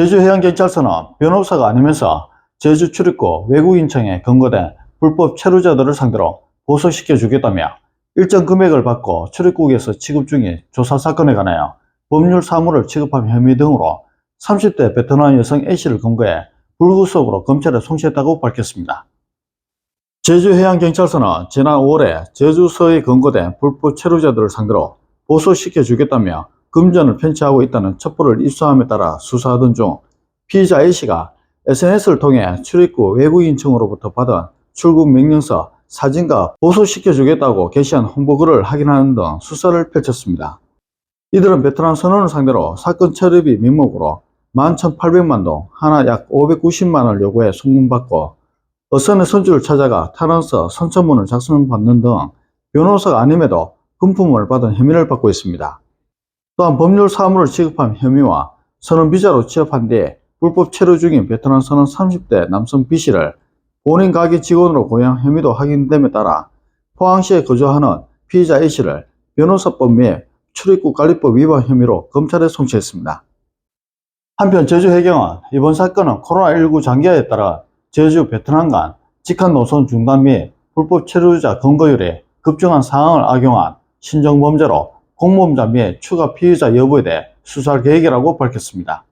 제주해양경찰서는 변호사가 아니면서 제주 출입구 외국인청에 근거된 불법 체류자들을 상대로 보석시켜 주겠다며 일정 금액을 받고 출입국에서 취급 중인 조사 사건에 관하여 법률 사무를 취급한 혐의 등으로 30대 베트남 여성 A씨를 검거해 불구속으로 검찰에 송치했다고 밝혔습니다. 제주해양경찰서는 지난 5월에 제주서에 근거된 불법 체류자들을 상대로 보소시켜 주겠다며 금전을 편취하고 있다는 첩보를 입수함에 따라 수사하던 중 피의자 A씨가 SNS를 통해 출입국 외국인청으로부터 받은 출국 명령서 사진과 보소시켜 주겠다고 게시한 홍보글을 확인하는 등 수사를 펼쳤습니다. 이들은 베트남 선원을 상대로 사건 처리비 명목으로 11,800만 동, 하나 약 590만 원을 요구해 송금받고 어선의 선주를 찾아가 탄원서 선처문을 작성받는 등 변호사가 아님에도 금품을 받은 혐의를 받고 있습니다. 또한 법률 사무를 취급한 혐의와 선원 비자로 취업한 뒤 불법 체류 중인 베트남 선원 30대 남성 B씨를 본인 가게 직원으로 고용한 혐의도 확인됨에 따라 포항시에 거주하는 피의자 A씨를 변호사법 및 출입국 관리법 위반 혐의로 검찰에 송치했습니다. 한편 제주 해경은 이번 사건은 코로나19 장기화에 따라 제주 베트남 간 직한 노선 중단 및 불법 체류자 검거율에 급증한 상황을 악용한 신정범죄로 공범자 및 추가 피의자 여부에 대해 수사할 계획이라고 밝혔습니다.